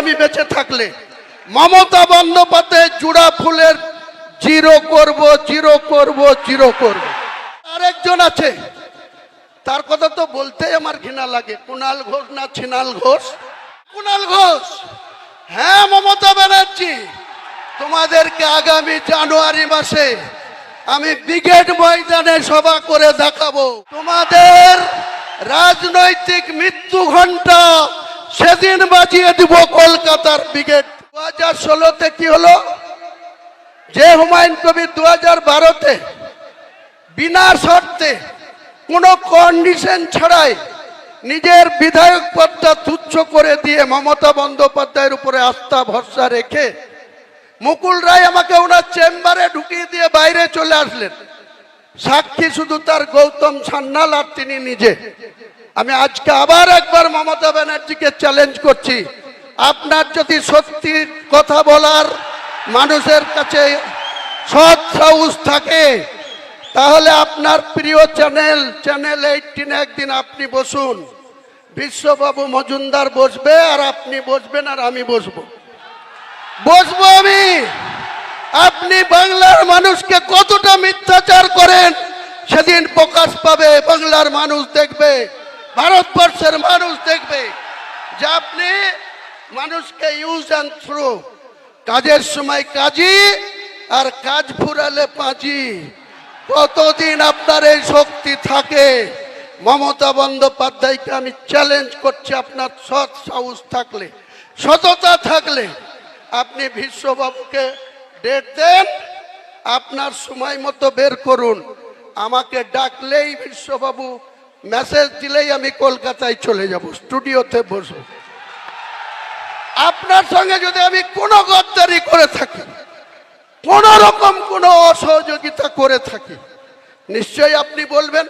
আমি বেঁচে থাকলে মমতা বন্দ্যোপাধ্যায় জুড়া ফুলের জিরো করব জিরো করব জিরো করব। আরেকজন আছে। তার কথা তো বলতেই আমার ঘৃণা লাগে। কুণাল ঘোষ না ছিনাল ঘোষ? কুণাল ঘোষ। হ্যাঁ মমতা ব্যানার্জি। তোমাদেরকে আগামী জানুয়ারি মাসে আমি ব্রিগেড ময়দানে সভা করে দেখাবো। তোমাদের রাজনৈতিক মৃত্যু ঘণ্টা সেদিন বাজিয়ে দিব কলকাতার ব্রিগেড। দু হাজার ষোলোতে কি হলো? যে হুমায়ুন কবির দু হাজার বারোতে বিনা শর্তে কোনো কন্ডিশন ছাড়াই নিজের বিধায়ক পদটা তুচ্ছ করে দিয়ে মমতা বন্দ্যোপাধ্যায়ের উপরে আস্থা ভরসা রেখে মুকুল রায় আমাকে ওনার চেম্বারে ঢুকিয়ে দিয়ে বাইরে চলে আসলেন। সাক্ষী শুধু তার গৌতম সান্যাল আর তিনি নিজে। আমি আজকে আবার একবার মমতা ব্যানার্জিকে চ্যালেঞ্জ করছি। আপনার যদি সত্যি কথা বলার মানুষের কাছে সৎ সাহস থাকে, তাহলে আপনার প্রিয় চ্যানেল চ্যানেল এইটিনে একদিন আপনি বসুন। বিশ্ববাবু মজুমদার বসবে আর আপনি বসবেন আর আমি বসবো। বসবো আমি। আপনি বাংলার মানুষকে কতটা মিথ্যাচার করেন, সেদিন প্রকাশ পাবে, বাংলার মানুষ দেখবে। ভারতবর্ষের মানুষ দেখবে যে আপনি মানুষকে ইউজ অ্যান্ড থ্রু কাজের সময় কাজী আর কাজ ফুরালে পাঁচি। কতদিন আপনার এই শক্তি থাকে? মমতা বন্দ্যোপাধ্যায়কে আমি চ্যালেঞ্জ করছি আপনার সৎ সাহস থাকলে, সততা থাকলে। আপনি বিশ্ববাবুকে ডেট দেন, আপনার সময় মতো বের করুন। আমাকে ডাকলেই বিশ্ববাবু মেসেজ দিলেই আমি কলকাতায় চলে যাব স্টুডিওতে বসবো। আপনার সঙ্গে যদি আমি কোনো গদ্দারি করে থাকি, কোন রকম কোনো অসহযোগিতা করে থাকি, নিশ্চয়ই আপনি বলবেন,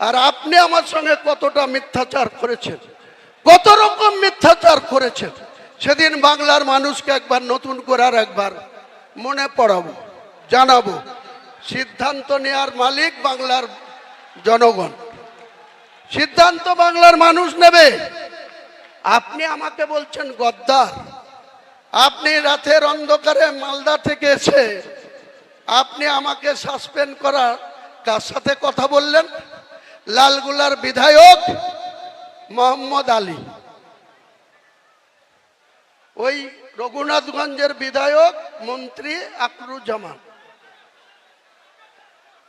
আর আপনি আমার সঙ্গে কতটা মিথ্যাচার করেছেন, কত রকম মিথ্যাচার করেছেন, সেদিন বাংলার মানুষকে একবার নতুন করার একবার মনে পড়াবো, জানাব। সিদ্ধান্ত নেওয়ার মালিক বাংলার জনগণ। সিদ্ধান্ত বাংলার মানুষ নেবে। আপনি আমাকে বলছেন গদ্দার। আপনি রাতের অন্ধকারে মালদা থেকে এসে আপনি আমাকে সাসপেন্ড করার কার সাথে কথা বললেন? লালগুলার বিধায়ক মোহাম্মদ আলী। ওই রঘুনাথগঞ্জের বিধায়ক মন্ত্রী আকরুজ্জামান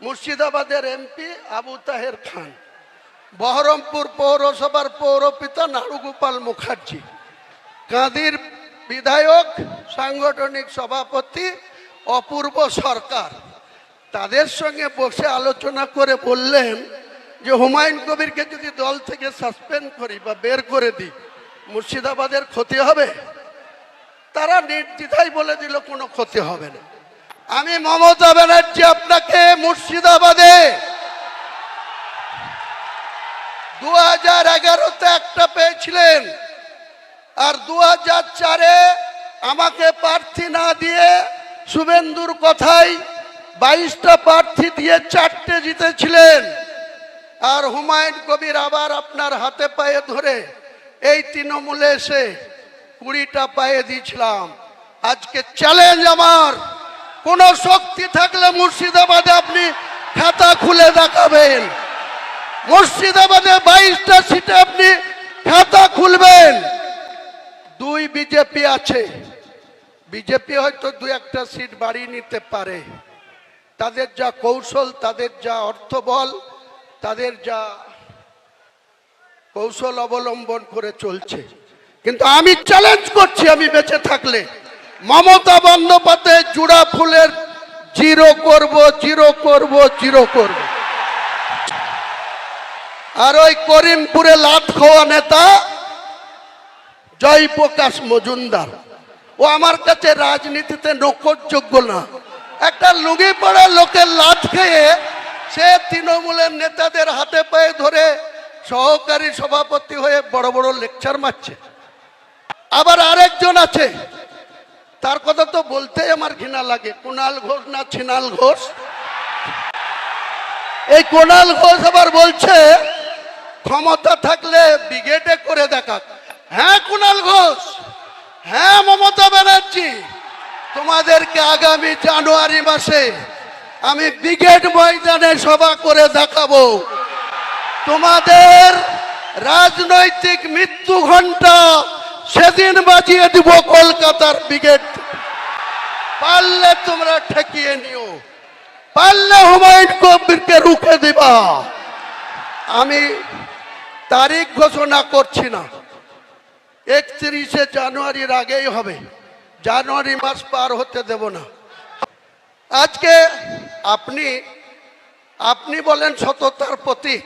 মুর্শিদাবাদের এমপি আবু তাহের খান। বহরমপুর পৌরসভার পৌরপিতা নাড়ুগোপাল মুখার্জি, কাঁদির বিধায়ক, সাংগঠনিক সভাপতি, অপূর্ব সরকার। তাদের সঙ্গে বসে আলোচনা করে বললেন যে, হুমায়ুন কবিরকে যদি দল থেকে সাসপেন্ড করি বা বের করে দিই, মুর্শিদাবাদের ক্ষতি হবে? তারা নির্দ্বিধায় বলে দিল, কোনো ক্ষতি হবে না। আমি মমতা ব্যানার্জি আপনাকে মুর্শিদাবাদে দু হাজার এগারোতে একটা পেয়েছিলেন। আর দু হাজার চারে আমাকে প্রার্থী না দিয়ে শুভেন্দুর কথাই বাইশটা প্রার্থী দিয়ে চারটে জিতেছিলেন। আর হুমায়ুন কবির আবার আপনার হাতে পায়ে ধরে এই তৃণমূলে এসে কুড়িটা পায়ে দিয়েছিলাম। আজকে চ্যালেঞ্জ আমার। কোন শক্তি থাকলে মুর্শিদাবাদে আপনি খাতা খুলে দেখাবেন। মুর্শিদাবাদে বাইশটা সিটে আপনি খাতা খুলবেন। দুই বিজেপি আছে। বিজেপি হয়তো দু একটা সিট বাড়িয়ে নিতে পারে। তাদের যা কৌশল, তাদের যা অর্থবল তাদের যা কৌশল অবলম্বন করে চলছে। কিন্তু আমি চ্যালেঞ্জ করছি আমি বেঁচে থাকলে। মমতা বন্দ্যোপাধ্যায় জুড়া ফুলের, জিরো করব জিরো করব জিরো করব। আর ওই করিমপুরে লাট খাওয়া নেতা জয়প্রকাশ মজুমদার। ও আমার কাছে রাজনীতিতে নকরযোগ্য না। একটা লুঙ্গি পড়া লোকের লাট খেয়ে সে তৃণমূলের নেতাদের হাতে পায়ে ধরে সহকারী সভাপতি হয়ে বড় বড় লেকচার মারছে। আবার আরেকজন আছে। তার কথা তো বলতেই আমার ঘৃণা লাগে। কুণাল ঘোষ না ছিনাল ঘোষ? এই কুণাল ঘোষ আবার বলছে ক্ষমতা থাকলে ব্রিগেডে করে দেখাক। হ্যাঁ কুণাল ঘোষ। হ্যাঁ মমতা ব্যানার্জি। তোমাদেরকে আগামী জানুয়ারি মাসে আমি ব্রিগেড ময়দানে সভা করে দেখাবো। তোমাদের রাজনৈতিক মৃত্যু ঘণ্টা সেদিন বাজিয়ে দিব কলকাতার ব্রিগেড। পারলে তোমরা ঠেকিয়ে নিও। পারলে হুমায়ুন কবিরকে রুখে দিবা। আমি তারিখ ঘোষণা করছি না। একত্রিশে জানুয়ারির আগেই হবে। জানুয়ারি মাস পার হতে দেব না। আজকে আপনি আপনি বলেন সততার প্রতীক।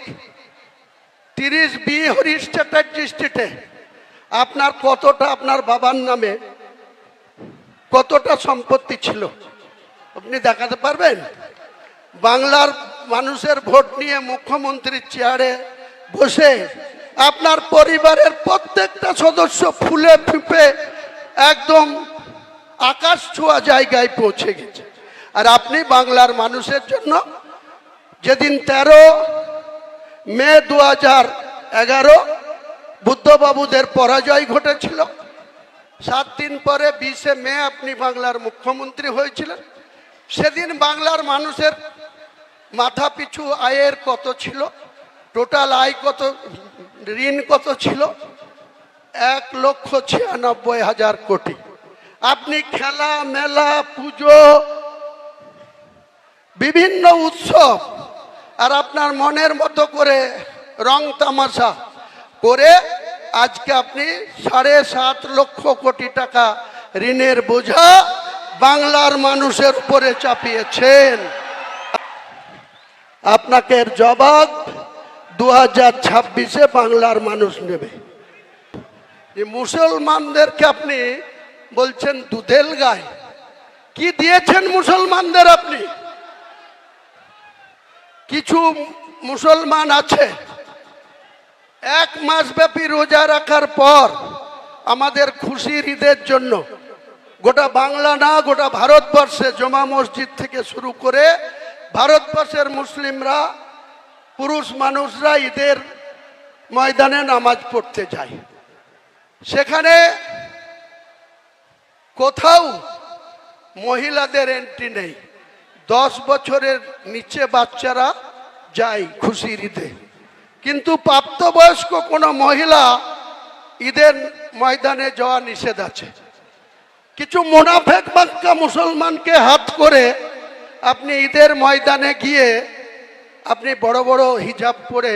তিরিশ বি হরিশ চ্যাটার্জি স্ট্রিটে আপনার কতটা, আপনার বাবার নামে কতটা সম্পত্তি ছিল? আপনি দেখাতে পারবেন? বাংলার মানুষের ভোট নিয়ে মুখ্যমন্ত্রীর চেয়ারে বসে আপনার পরিবারের প্রত্যেকটা সদস্য ফুলে ফিপে একদম আকাশ ছোঁয়া জায়গায় পৌঁছে গেছে। আর আপনি বাংলার মানুষের জন্য যেদিন তেরো মে দু হাজার এগারো বুদ্ধবাবুদের পরাজয় ঘটেছিল, সাত দিন পরে বিশে মে আপনি বাংলার মুখ্যমন্ত্রী হয়েছিলেন, সেদিন বাংলার মানুষের মাথা পিছু আয়ের কত ছিল? টোটাল আয় কত? ঋণ কত ছিল? এক লক্ষ ছিয়ানব্বই হাজার কোটি। আপনি খেলা, মেলা, পুজো, বিভিন্ন উৎসব, আর আপনার মনের মতো করে রং তামাশা করে আজকে আপনি সাড়ে সাত লক্ষ কোটি টাকা ঋণের বোঝা বাংলার মানুষের উপরে চাপিয়েছেন। আপনাকে জবাব দু হাজার ছাব্বিশে বাংলার মানুষ নেবে। মুসলমানদেরকে আপনি বলছেন দুধেল গায়। কি দিয়েছেন মুসলমানদের আপনি? কিছু মুসলমান আছে। এক মাস ব্যাপী রোজা রাখার পর আমাদের খুশির ঈদের জন্য গোটা বাংলা না, গোটা ভারতবর্ষে জমা মসজিদ থেকে শুরু করে ভারতবর্ষের মুসলিমরা পুরুষ মানুষরা ঈদের ময়দানে নামাজ পড়তে যায়। সেখানে কোথাও মহিলাদের এন্ট্রি নেই। দশ বছরের নিচে বাচ্চারা যায় খুশির ঈদে। কিন্তু প্রাপ্তবয়স্ক কোনো মহিলা ঈদের ময়দানে যাওয়া নিষেধ আছে। কিছু মোনাফেক বাক্কা মুসলমানকে হাত করে আপনি ঈদের ময়দানে গিয়ে আপনি বড় বড় হিজাব পরে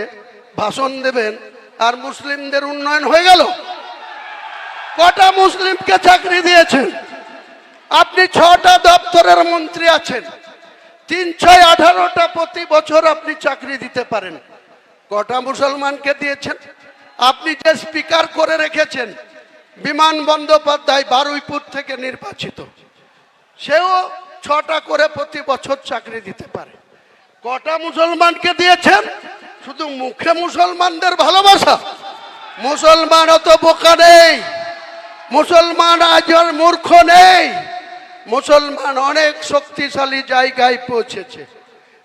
ভাষণ দেবেন, আর মুসলিমদের উন্নয়ন হয়ে গেল। কটা মুসলিমকে চাকরি দিয়েছেন? আপনি ছটা দপ্তরের মন্ত্রী আছেন। তিন, ছয়, আঠারোটা প্রতি বছর আপনি চাকরি দিতে পারেন। কটা মুসলমানকে দিয়েছেন? আপনি যে স্পিকার করে রেখেছেন, বিমান বন্দ্যোপাধ্যায় বারুইপুর থেকে নির্বাচিত, সেও ছটা করে প্রতি বছর চাকরি দিতে পারে। কটা মুসলমানকে দিয়েছেন? শুধু মুখে মুসলমানদের ভালোবাসা। মুসলমান অত বোকা নেই। মুসলমান আজ মূর্খ নেই। মুসলমান অনেক শক্তিশালী জায়গায় পৌঁছেছে।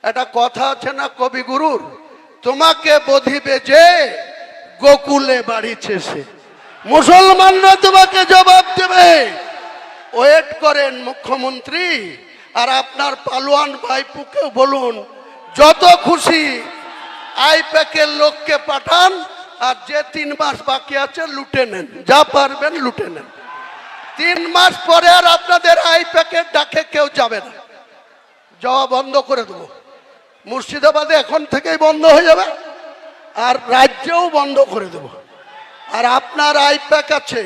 একটা কথা আছে না কবিগুরুর তোমাকে বধিবে যে গোকুলে বাড়িছে সে মুসলমানরা তোমাকে জবাব দেবে। ওয়েট করেন মুখ্যমন্ত্রী, আর আপনার পালোয়ান ভাইপুকে বলুন যত খুশি আইপ্যাকের লোককে পাঠান, আর যে তিন মাস বাকি আছে লুটে নেন। যা পারবেন লুটে নেন। তিন মাস পরে আর আপনাদের আইপ্যাকের ডাকে কেউ যাবে না। যাওয়া বন্ধ করে দেবো। মুর্শিদাবাদে এখন থেকেই বন্ধ হয়ে যাবে, আর রাজ্যেও বন্ধ করে দেব। আর আপনার আইপ্যাক আছে।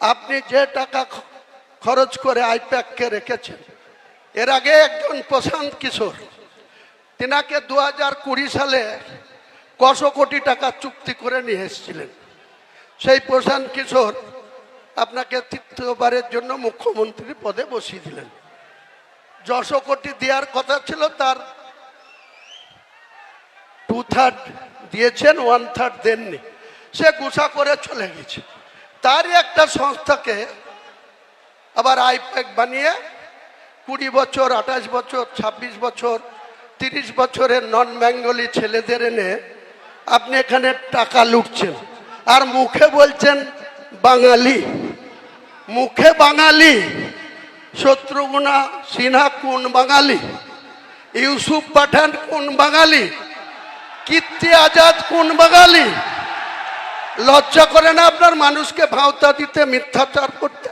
আপনি যে টাকা খরচ করে আইপ্যাককে রেখেছেন, এর আগে একজন প্রশান্ত কিশোর তিনাকে দু হাজার কুড়ি সালে কশো কোটি টাকা চুক্তি করে নিয়ে এসেছিলেন। সেই প্রশান্ত কিশোর আপনাকে তৃতীয়বারের জন্য মুখ্যমন্ত্রী পদে বসিয়ে দিলেন। যশো কোটি দেওয়ার কথা ছিল, তার টু থার্ড দিয়েছেন ওয়ান থার্ড দেননি। সে গুছা করে চলে গেছে। তারই একটা সংস্থাকে আবার আইপ্যাক বানিয়ে কুড়ি বছর, আঠাশ বছর ২৬ বছর তিরিশ বছরের নন বেঙ্গলি ছেলেদের এনে আপনি এখানে টাকা লুটছেন। আর মুখে বলছেন বাঙালি। মুখে বাঙালি। শত্রুঘ্না সিনহা কোন বাঙালি? ইউসুফ পাঠান কোন বাঙালি? কীর্তি আজাদ কোন বাঙালি? লজ্জা করে না আপনার মানুষকে ভাওতা দিতে, মিথ্যাচার করতে?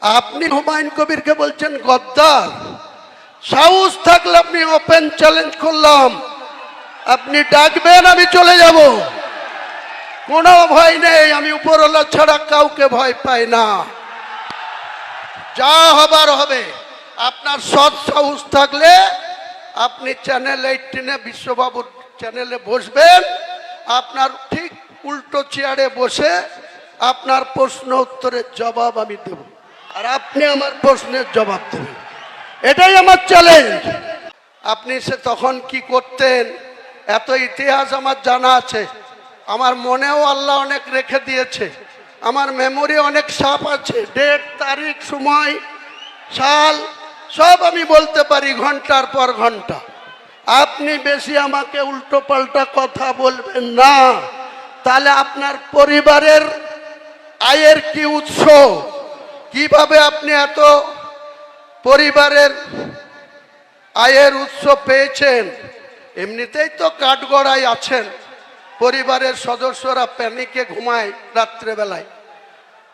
আপনি হুমায়ুন কবিরকে বলছেন, গদ্দার। সাহস থাকলে আপনি ওপেন চ্যালেঞ্জ করলাম। আপনি ডাকবেন, আমি চলে যাব। কোনো ভয় নেই, আমি উপরওয়ালা ছাড়া কাউকে ভয় পাই না। যা হবার হবে, আপনার সৎ সাহস থাকলে আপনি চ্যানেল এইটিনে বিশ্ববাবুর চ্যানেলে বসবেন। আপনার ঠিক উল্টো চেয়ারে বসে আপনার প্রশ্ন উত্তরের জবাব আমি দেব। আর আপনি আমার প্রশ্নের জবাব দেবেন। এটাই আমার চ্যালেঞ্জ আপনি সে তখন কি করতেন? এত ইতিহাস আমার জানা আছে। আমার মনেও আল্লাহ অনেক রেখে দিয়েছে। আমার মেমোরি অনেক সাপ আছে। ডেট তারিখ, সময়, সাল, সব আমি বলতে পারি ঘণ্টার পর ঘণ্টা। আপনি বেশি আমাকে উল্টো পাল্টা কথা বলবেন না। তাহলে আপনার পরিবারের আয়ের কি উৎস? কীভাবে আপনি এত পরিবারের আয়ের উৎস পেয়েছেন, এমনিতেই তো কাঠগড়ায় আছেন। পরিবারের সদস্যরা প্যানিকে ঘুমায় রাত্রেবেলায়।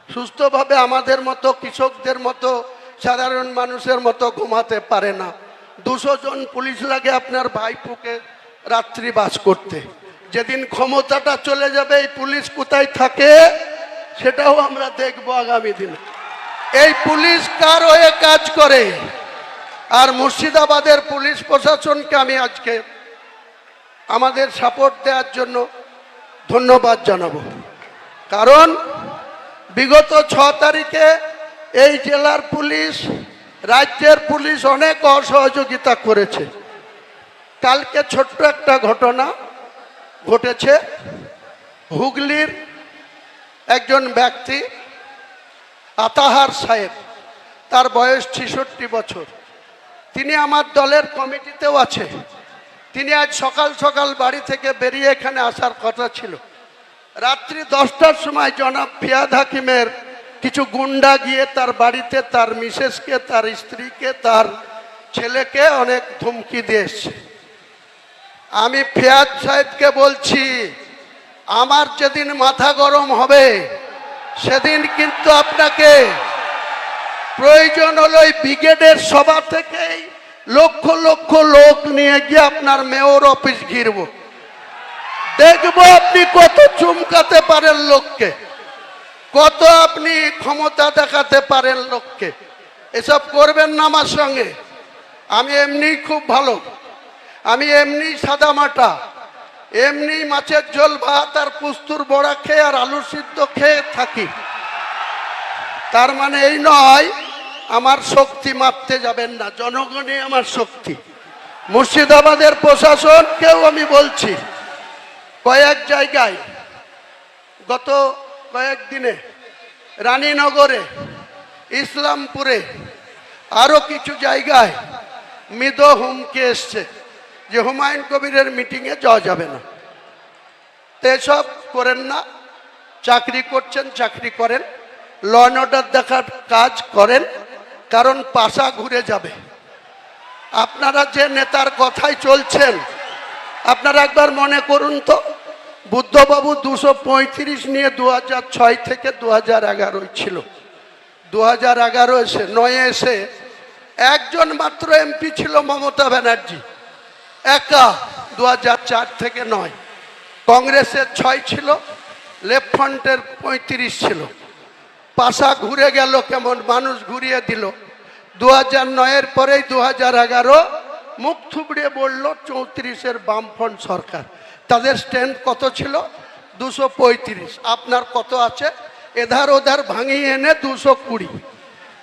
সুস্থভাবে আমাদের মতো, কৃষকদের মতো, সাধারণ মানুষের মতো ঘুমাতে পারে না। দুশো জন পুলিশ লাগে আপনার ভাইপুকে রাত্রি বাস করতে। যেদিন ক্ষমতাটা চলে যাবে, এই পুলিশ কোথায় থাকে, সেটাও আমরা দেখব আগামী দিনে। এই পুলিশ কার হয়ে কাজ করে? আর মুর্শিদাবাদের পুলিশ প্রশাসনকে আমি আজকে আমাদের সাপোর্ট দেওয়ার জন্য ধন্যবাদ জানাব। কারণ বিগত ছ তারিখে এই জেলার পুলিশ, রাজ্যের পুলিশ অনেক অসহযোগিতা করেছে। কালকে ছোট্ট একটা ঘটনা ঘটেছে। হুগলির একজন ব্যক্তি আতাহার সাহেব, তার বয়স ছেষট্টি বছর। তিনি আমার দলের কমিটিতেও আছে। তিনি আজ সকাল সকাল বাড়ি থেকে বেরিয়ে এখানে আসার কথা ছিল। রাত্রি দশটার সময় জনাব ফিয়াদ হাকিমের কিছু গুন্ডা গিয়ে তার বাড়িতে, তার মিসেসকে, তার স্ত্রীকে, তার ছেলেকে অনেক ধমকি দিয়ে এসছে আমি ফিয়াদ সাহেবকে বলছি, আমার যেদিন মাথা গরম হবে সেদিন কিন্তু আপনাকে প্রয়োজন হলো ব্রিগেডের সভা থেকেই লক্ষ লক্ষ লোক নিয়ে গিয়ে আপনার মেয়র অফিস ঘিরব। দেখব আপনি কত চুমকাতে পারেন লোককে, কত আপনি ক্ষমতা দেখাতে পারেন লোককে। এসব করবেন না আমার সঙ্গে। আমি এমনি খুব ভালো। আমি এমনি সাদা মাটা এমনি মাছের ঝোল, ভাত আর পুস্তুর বড়া খেয়ে আর আলু সিদ্ধ খেয়ে থাকি। তার মানে এই নয়, আমার শক্তি মাপতে যাবেন না জনগণই আমার শক্তি। মুর্শিদাবাদের প্রশাসনকেও আমি বলছি, কয়েক জায়গায়, গত কয়েকদিনে রানীনগরে, ইসলামপুরে আরও কিছু জায়গায় মৃদ হুমকি এসছে। যে হুমায়ুন কবিরের মিটিংয়ে যাওয়া যাবে না। তো এসব করেন না, চাকরি করছেন, চাকরি করেন ল অর্ডার দেখার কাজ করেন, কারণ পাশা ঘুরে যাবে। আপনারা যে নেতার কথাই চলছেন, আপনারা একবার মনে করুন তো, বুদ্ধবাবু দুশো পঁয়ত্রিশ নিয়ে দু ছয় থেকে দু হাজার এগারোই ছিল। দু হাজার এগারো এসে, নয়ে এসে, একজন মাত্র এমপি ছিল মমতা ব্যানার্জি। একা দু থেকে নয়। কংগ্রেসের ছয় ছিল, লেফট ফ্রন্টের পঁয়ত্রিশ ছিল। পাশা ঘুরে গেল কেমন, মানুষ ঘুরিয়ে দিল। দু হাজার নয়ের পরেই দু হাজার এগারো মুখ থুবড়ে বলল, চৌত্রিশের বামফ্রন্ট সরকার। তাদের স্ট্যান্ড কত ছিল? দুশো পঁয়ত্রিশ। আপনার কত আছে? এধার ওধার ভাঙিয়ে এনে দুশো কুড়ি।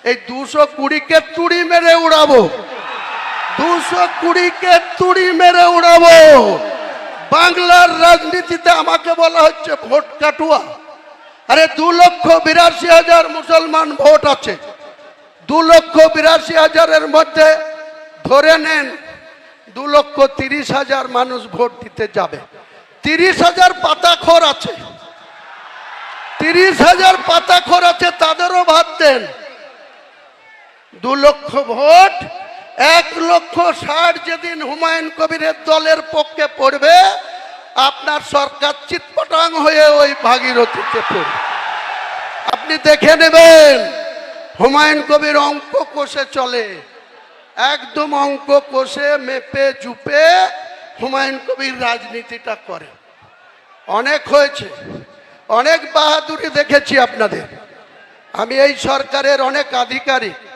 এই দুশো কুড়িকে তুড়ি মেরে উড়াবো। দুশো কুড়িকে তুড়ি মেরে উড়াবো। বাংলার রাজনীতিতে আমাকে বলা হচ্ছে ভোট কাটুয়া। আরে দু লক্ষ বিরাশি হাজার মুসলমান ভোট আছে। দু লক্ষ বিরাশি হাজারের মধ্যে ধরে নেন, দু লক্ষ তিরিশ হাজার মানুষ ভোট দিতে যাবে। তিরিশ হাজার পাতাখর আছে। তিরিশ হাজার পাতাখর আছে, তাদেরও ভাত দেন। দু লক্ষ ভোট এক লক্ষ ষাট যেদিন হুমায়ুন কবিরের দলের পক্ষে পড়বে, আপনার সরকার চিৎপটাং হয়ে ওই ভাগীরথীতে পড়বে। আপনি দেখে নেবেন, হুমায়ুন কবির অঙ্ক কষে চলে। একদম অঙ্ক কষে, মেপে, জুপে হুমায়ুন কবির রাজনীতিটা করে। অনেক হয়েছে, অনেক বাহাদুরি দেখেছি আপনাদের। আমি এই সরকারের অনেক আধিকারিক।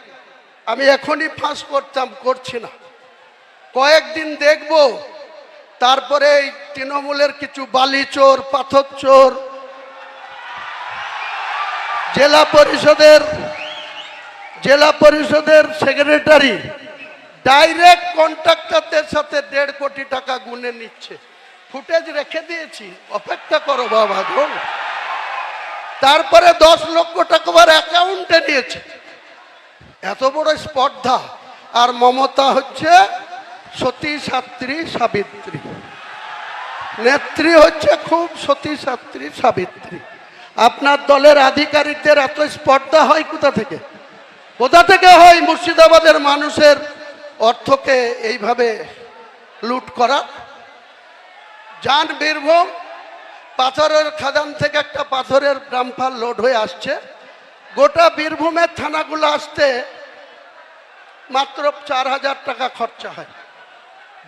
আমি এখনই ফাঁস করতাম করছি না। কয়েকদিন দেখব, তারপরে এই তৃণমূলের কিছু বালি চোর, পাথর চোর, জেলা পরিষদের জেলা পরিষদের সেক্রেটারি ডাইরেক্ট কন্ট্রাক্টরদের সাথে দেড় কোটি টাকা গুনে নিচ্ছে। ফুটেজ রেখে দিয়েছি, অপেক্ষা করো বাবা তারপরে দশ লক্ষ টাকা অ্যাকাউন্টে নিয়েছে। এত বড় স্পর্ধা। আর মমতা হচ্ছে সতী সাত্রী সাবিত্রী। নেত্রী হচ্ছে খুব সতী সাত্রী সাবিত্রী। আপনার দলের আধিকারিকদের এত স্পর্ধা হয় কোথা থেকে? কোথা থেকে হয় মুর্শিদাবাদের মানুষের অর্থকে এইভাবে লুট করা? যান বীরভূম, পাথরের খাদান থেকে একটা পাথরের গ্রামফাল লোড হয়ে আসছে। গোটা বীরভূমের থানাগুলো আসতে মাত্র চার হাজার টাকা খরচা হয়।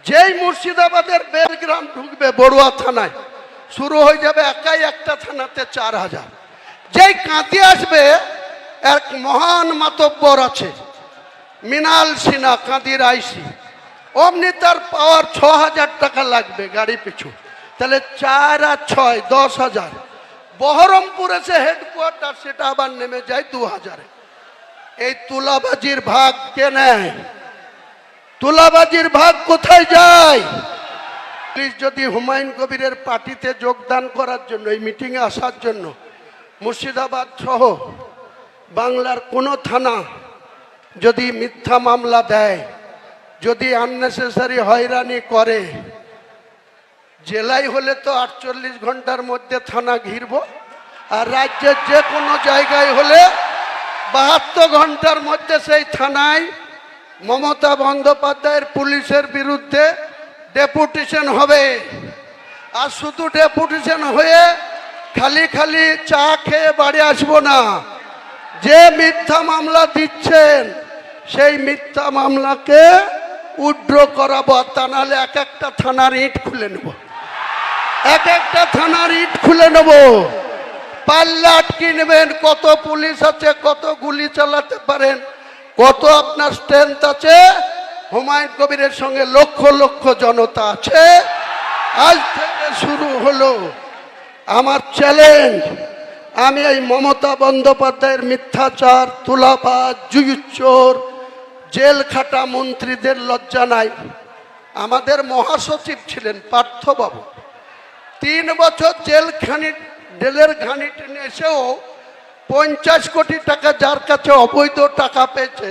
যেই মুর্শিদাবাদের বেলগ্রাম ঢুকবে বড়ুয়া থানায়, শুরু হয়ে যাবে একাই একটা থানাতে চার হাজার। যেই কাঁদি আসবে, এক মহান মাতব্বর আছে মিনাল সিনা কাঁদির আইসি। অমনি তার পাওয়ার ছ হাজার টাকা লাগবে গাড়ি পিছু। তাহলে চার আর ছয়, দশ হাজার। বহরমপুর এসে হেডকোয়ার্টার সেটা আবার নেমে যায় দু হাজারে এই তুলাবাজির ভাগ কে নেয়? তুলাবাজির ভাগ কোথায় যায়? যদি হুমায়ুন কবিরের পার্টিতে যোগদান করার জন্য, এই মিটিংয়ে আসার জন্য মুর্শিদাবাদ সহ বাংলার কোনো থানা যদি মিথ্যা মামলা দেয়, যদি আননেসেসারি হয়রানি করে জেলায় হলে তো আটচল্লিশ ঘণ্টার মধ্যে থানা ঘিরব, আর রাজ্যের যে কোনো জায়গায় হলে বাহাত্তর ঘণ্টার মধ্যে সেই থানায় মমতা বন্দ্যোপাধ্যায়ের পুলিশের বিরুদ্ধে ডেপুটেশন হবে। আর শুধু ডেপুটেশন হয়ে খালি খালি চা খেয়ে বাড়ি আসব না। যে মিথ্যা মামলা দিচ্ছেন, সেই মিথ্যা মামলাকে উড্র করাবো তা নাহলে এক একটা থানার ইট খুলে নেব। এক একটা থানার ইট খুলে নেব। পাল্লা আটকে নেবেন, কত পুলিশ আছে, কত গুলি চালাতে পারেন, কত আপনার স্ট্রেংথ আছে। হুমায়ুন কবিরের সঙ্গে লক্ষ লক্ষ জনতা আছে। আজ থেকে শুরু হলো আমার চ্যালেঞ্জ আমি এই মমতা বন্দ্যোপাধ্যায়ের মিথ্যাচার, তুলাবাজ জুয়ুচোর জেল খাটা মন্ত্রীদের লজ্জা নাই। আমাদের মহাসচিব ছিলেন পার্থবাবু। তিন বছর জেল খানি, জেলের ঘানি টেনে এসেও পঞ্চাশ কোটি টাকা যার কাছে অবৈধ টাকা পেয়েছে,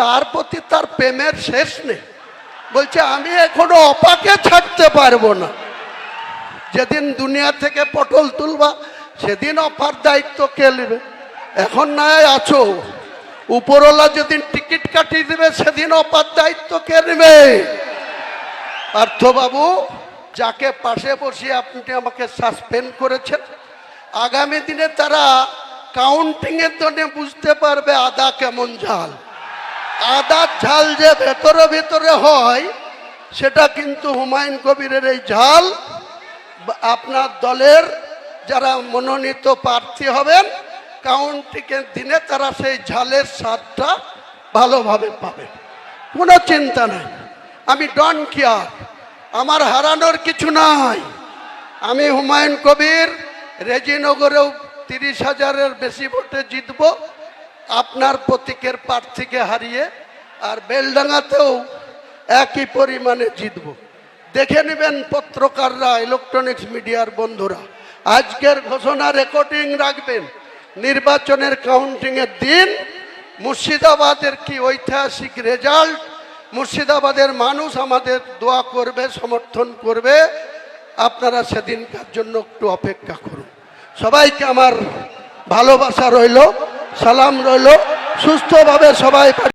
তার প্রতি তার প্রেমের শেষ নেই। বলছে, আমি এখনও অপাকে ছাড়তে পারব না। যেদিন দুনিয়া থেকে পটল তুলবা, সেদিন অফার দায়িত্ব কে নেবে? এখন না হয় আছো। উপরওয়ালা যেদিন টিকিট কাটিয়ে দেবে, সেদিন অপার দায়িত্ব কে নেবে? পার্থবাবু যাকে পাশে বসিয়ে আপনি আমাকে সাসপেন্ড করেছেন, আগামী দিনে তারা কাউন্টিংয়ের জন্য বুঝতে পারবে আদা কেমন ঝাল। আদার ঝাল যে ভেতরে ভেতরে হয়, সেটা কিন্তু হুমায়ুন কবিরের এই ঝাল। আপনার দলের যারা মনোনীত প্রার্থী হবেন কাউন্টিংয়ের দিনে তারা সেই ঝালের স্বাদটা ভালোভাবে পাবে কোনো চিন্তা নাই। আমি ডন কেয়ার। আমার হারানোর কিছু নাই। আমি হুমায়ুন কবির, রেজিনগরেও তিরিশ হাজারের বেশি ভোটে জিতব, আপনার প্রতীকের প্রার্থীকে হারিয়ে, আর বেলডাঙ্গাতেও একই পরিমাণে জিতব। দেখে নেবেন পত্রকাররা, ইলেকট্রনিক্স মিডিয়ার বন্ধুরা। আজকের ঘোষণা রেকর্ডিং রাখবেন। নির্বাচনের কাউন্টিংয়ের দিন মুর্শিদাবাদের কি ঐতিহাসিক রেজাল্ট মুর্শিদাবাদের মানুষ আমাদের দোয়া করবে, সমর্থন করবে। আপনারা সেদিনকার জন্য একটু অপেক্ষা করুন। সবাইকে আমার ভালোবাসা রইল, সালাম রইল, সুস্থভাবে সবাই